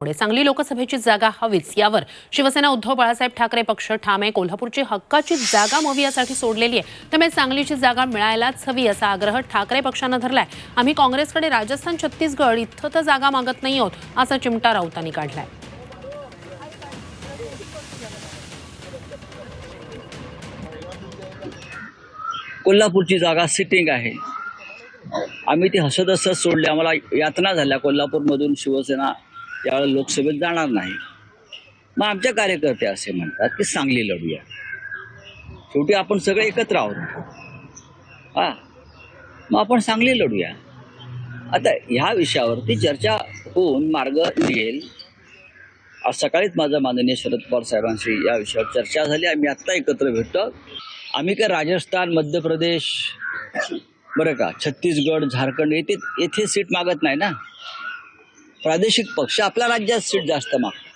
पुढे सांगली लोकसभेची जागा हवीच. यावर शिवसेना उद्धव बाळासाहेब ठाकरे पक्ष ठाम आहे कोल्हापूरची हक्काची जागा मोवी यासाठी सोडलेली आहे. त्यामुळे सांगलीची जागा मिळायलाच हवी असा आग्रह ठाकरे पक्षानं धरलाय. आम्ही काँग्रेसकडे राजस्थान छत्तीसगड इथं तर जागा मागत नाही आहोत असा चिमटा राऊतांनी काढलाय. कोल्हापूरची जागा सिटिंग आहे. आम्ही ती हसत हसत सोडली. आम्हाला यातना झाल्या कोल्हापूरमधून शिवसेना त्यावेळेला लोकसभेत जाणार नाही. मग आमच्या कार्यकर्ते असे म्हणतात की सांगली लढूया. शेवटी आपण सगळे एकत्र आहोत. हा. मग आपण सांगली लढूया. आता ह्या विषयावरती चर्चा होऊन मार्ग निघेल. आज सकाळीच माझं माननीय शरद पवार साहेबांशी या विषयावर चर्चा झाली. आम्ही आत्ता एकत्र भेटतो. आम्ही काय राजस्थान मध्य प्रदेश बरं का छत्तीसगड झारखंड येथे येथे सीट मागत नाही ना? प्रादेशिक पक्ष आपल्या राज्यात सीट जास्त मागतो.